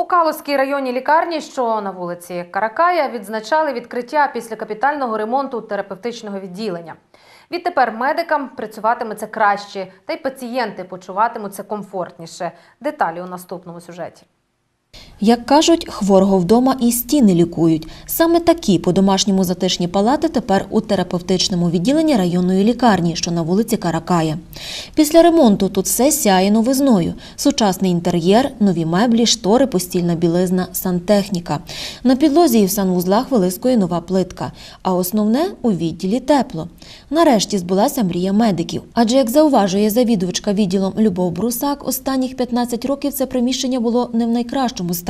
У Калузькій районній лікарні, що на вулиці Каракая, відзначали відкриття після капітального ремонту терапевтичного відділення. Відтепер медикам працюватиметься краще, та й пацієнти почуватимуться комфортніше. Деталі у наступному сюжеті. Як кажуть, хворого вдома і стіни лікують. Саме такі по-домашньому затишні палати тепер у терапевтичному відділенні районної лікарні, що на вулиці Каракая. Після ремонту тут все сяє новизною. Сучасний інтер'єр, нові меблі, штори, постільна білизна, сантехніка. На підлозі і в санвузлах вилискує нова плитка. А основне у відділі тепло. Нарешті збулася мрія медиків. Адже, як зауважує завідувачка відділом Любов Брусак, останніх 15 років це приміщення було не в найкращому стані.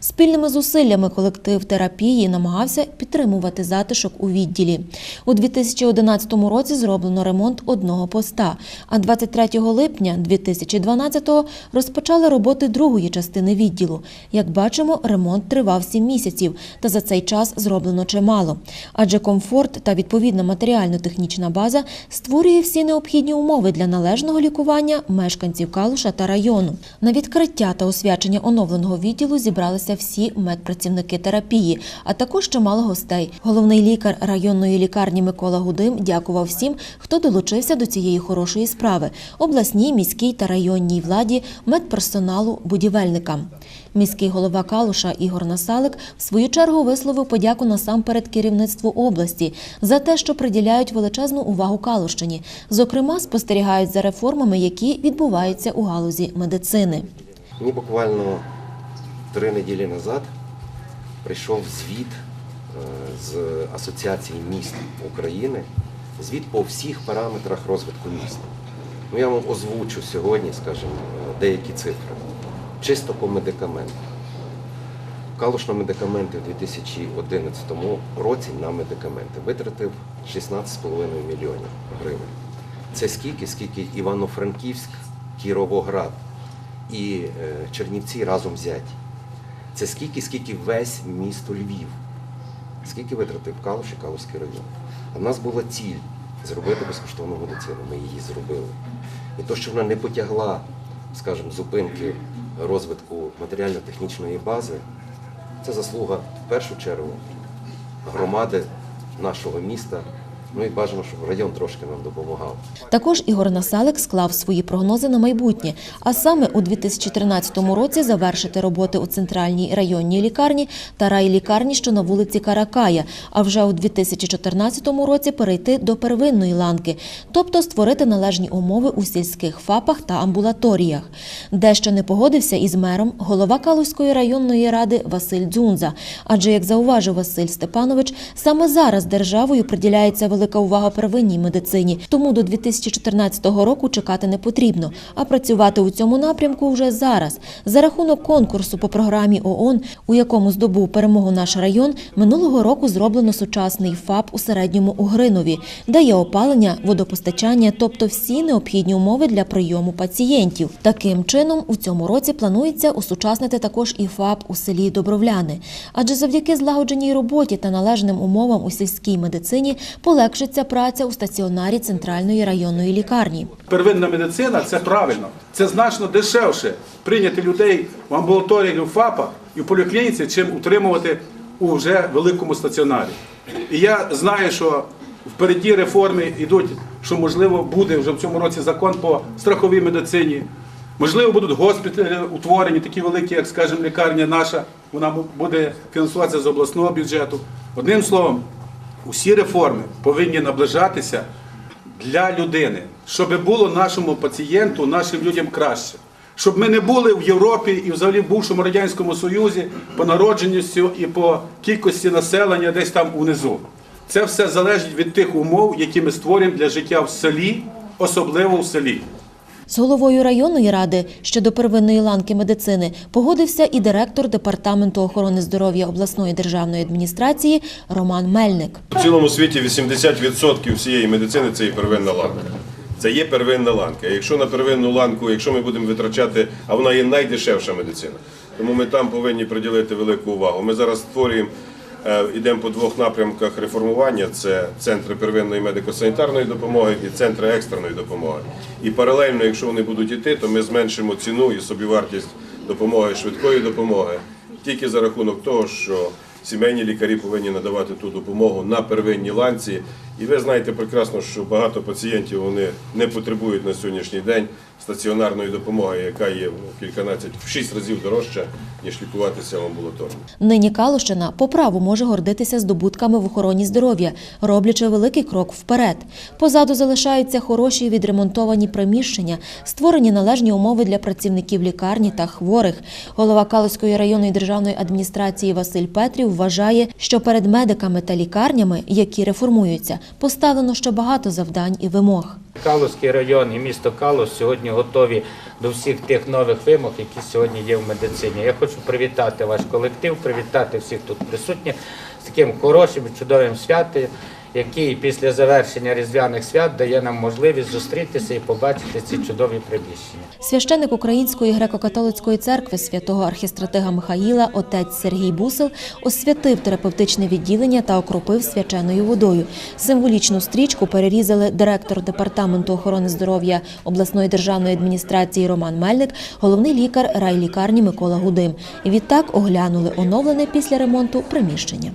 Спільними зусиллями колектив терапії намагався підтримувати затишок у відділі. У 2011 році зроблено ремонт одного поста, а 23 липня 2012-го розпочали роботи другої частини відділу. Як бачимо, ремонт тривав 7 місяців, та за цей час зроблено чимало. Адже комфорт та відповідна матеріально-технічна база створює всі необхідні умови для належного лікування мешканців Калуша та району. На відкриття та освячення оновленого відділу зібралися всі медпрацівники терапії, а також чимало гостей. Головний лікар районної лікарні Микола Гудим дякував всім, хто долучився до цієї хорошої справи обласній, міській та районній владі, медперсоналу, будівельникам. Міський голова Калуша Ігор Насалик в свою чергу висловив подяку насамперед керівництву області за те, що приділяють величезну увагу Калущині. Зокрема, спостерігають за реформами, які відбуваються у галузі медицини. Мені буквально три неділі назад прийшов звіт е, з Асоціації міст України, звіт по всіх параметрах розвитку міста. Ну, я вам озвучу сьогодні, скажімо, деякі цифри. Чисто по медикаментам. Калуш на медикаменти в 2011 році на медикаменти витратив 16,5 мільйонів гривень. Це скільки, скільки Івано-Франківськ, Кіровоград і е, Чернівці разом взяті. Це скільки, скільки весь місто Львів. Скільки витратив Калуш і Калуський район. А в нас була ціль зробити безкоштовну медицину. Ми її зробили. І то, що вона не потягла, скажімо, зупинки розвитку матеріально-технічної бази, це заслуга в першу чергу громади нашого міста. Ну і бажано, щоб район трошки нам допомагав. Також Ігор Насалик склав свої прогнози на майбутнє, а саме у 2013 році завершити роботи у центральній районній лікарні та райлікарні, що на вулиці Каракая, а вже у 2014 році перейти до первинної ланки, тобто створити належні умови у сільських ФАПах та амбулаторіях. Дещо не погодився із мером голова Калузької районної ради Василь Дзунза. Адже, як зауважив Василь Степанович, саме зараз державою приділяється велика увага первинній медицині, тому до 2014 року чекати не потрібно, а працювати у цьому напрямку вже зараз. За рахунок конкурсу по програмі ООН, у якому здобув перемогу наш район, минулого року зроблено сучасний ФАП у середньому Угринові, де є опалення, водопостачання, тобто всі необхідні умови для прийому пацієнтів. Таким чином, у цьому році планується осучаснити також і ФАП у селі Добровляни. Адже завдяки злагодженій роботі та належним умовам у сільській медицині полегшиться праця у стаціонарі центральної районної лікарні. Первинна медицина це правильно. Це значно дешевше прийняти людей в амбулаторії, в ФАПах і в поліклініці, чим утримувати у вже великому стаціонарі. І я знаю, що впереді реформи йдуть, що можливо буде вже в цьому році закон по страховій медицині. Можливо, будуть госпіталі утворені, такі великі, як скажімо, лікарня наша, вона буде фінансуватися з обласного бюджету. Одним словом, усі реформи повинні наближатися для людини, щоб було нашому пацієнту, нашим людям краще. Щоб ми не були в Європі і взагалі в бувшому Радянському Союзі по народженістю і по кількості населення десь там унизу. Це все залежить від тих умов, які ми створюємо для життя в селі, особливо в селі. З головою районної ради щодо первинної ланки медицини погодився і директор департаменту охорони здоров'я обласної державної адміністрації Роман Мельник. У цілому світі 80% всієї медицини це є первинна ланка. Це є первинна ланка. Якщо на первинну ланку, якщо ми будемо витрачати, а вона є найдешевша медицина, тому ми там повинні приділити велику увагу. Ми зараз створюємо, йдемо по двох напрямках реформування: це центри первинної медико-санітарної допомоги і центри екстреної допомоги. І паралельно, якщо вони будуть йти, то ми зменшимо ціну і собівартість допомоги, швидкої допомоги, тільки за рахунок того, що сімейні лікарі повинні надавати ту допомогу на первинній ланці. І ви знаєте прекрасно, що багато пацієнтів вони не потребують на сьогоднішній день стаціонарної допомоги, яка є кільканадцять в шість разів дорожча, ніж лікуватися амбулаторно. Нині Калущина по праву може гордитися здобутками в охороні здоров'я, роблячи великий крок вперед. Позаду залишаються хороші відремонтовані приміщення, створені належні умови для працівників лікарні та хворих. Голова Калуської районної державної адміністрації Василь Петрів вважає, що перед медиками та лікарнями, які реформуються, поставлено ще багато завдань і вимог. Калузький район і місто Калус сьогодні готові до всіх тих нових вимог, які сьогодні є в медицині. Я хочу привітати ваш колектив, привітати всіх тут присутніх з таким хорошим чудовим святом, який після завершення різдвяних свят дає нам можливість зустрітися і побачити ці чудові приміщення. Священик Української греко-католицької церкви святого архістратига Михаїла, отець Сергій Бусел, освятив терапевтичне відділення та окропив свяченою водою. Символічну стрічку перерізали директор департаменту охорони здоров'я обласної державної адміністрації Роман Мельник, головний лікар райлікарні Микола Гудим. Відтак оглянули оновлене після ремонту приміщення.